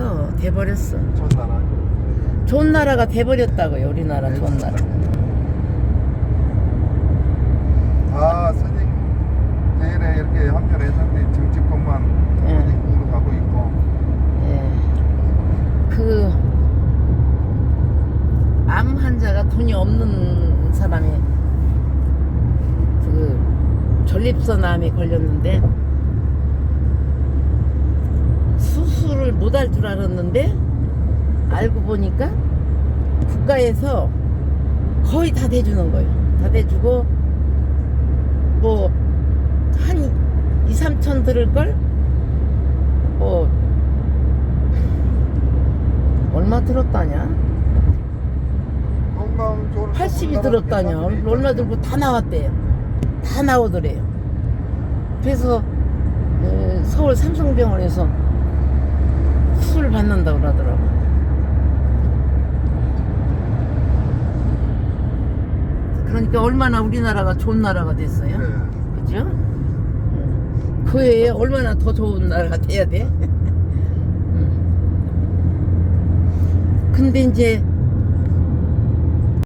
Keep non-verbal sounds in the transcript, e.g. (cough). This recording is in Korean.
돼버렸어. 돼버렸어. 좋은 나라. 좋은 나라가 돼버렸다고요. 우리나라 좋은 나라. 다 선임 대회에 이렇게 합류했는데 정치권만 예. 선임으로 가고 있고. 예. 그, 암 환자가 돈이 없는 사람이, 그, 전립선암에 걸렸는데, 못 할 줄 알았는데, 알고 보니까, 국가에서 거의 다 대주는 거예요. 다 대주고, 뭐, 한 2, 3천 들을 걸? 뭐, 얼마 들었다냐? 건강 좋은 80이 들었다냐? 얼마 들고 다 나왔대요. 다 나오더래요. 그래서 어, 서울 삼성병원에서 받는다고 그러더라고. 그러니까 얼마나 우리나라가 좋은 나라가 됐어요. 네. 그죠? 음. 그 외에 얼마나 더 좋은 나라가 돼야 돼? (laughs) 음. 근데 이제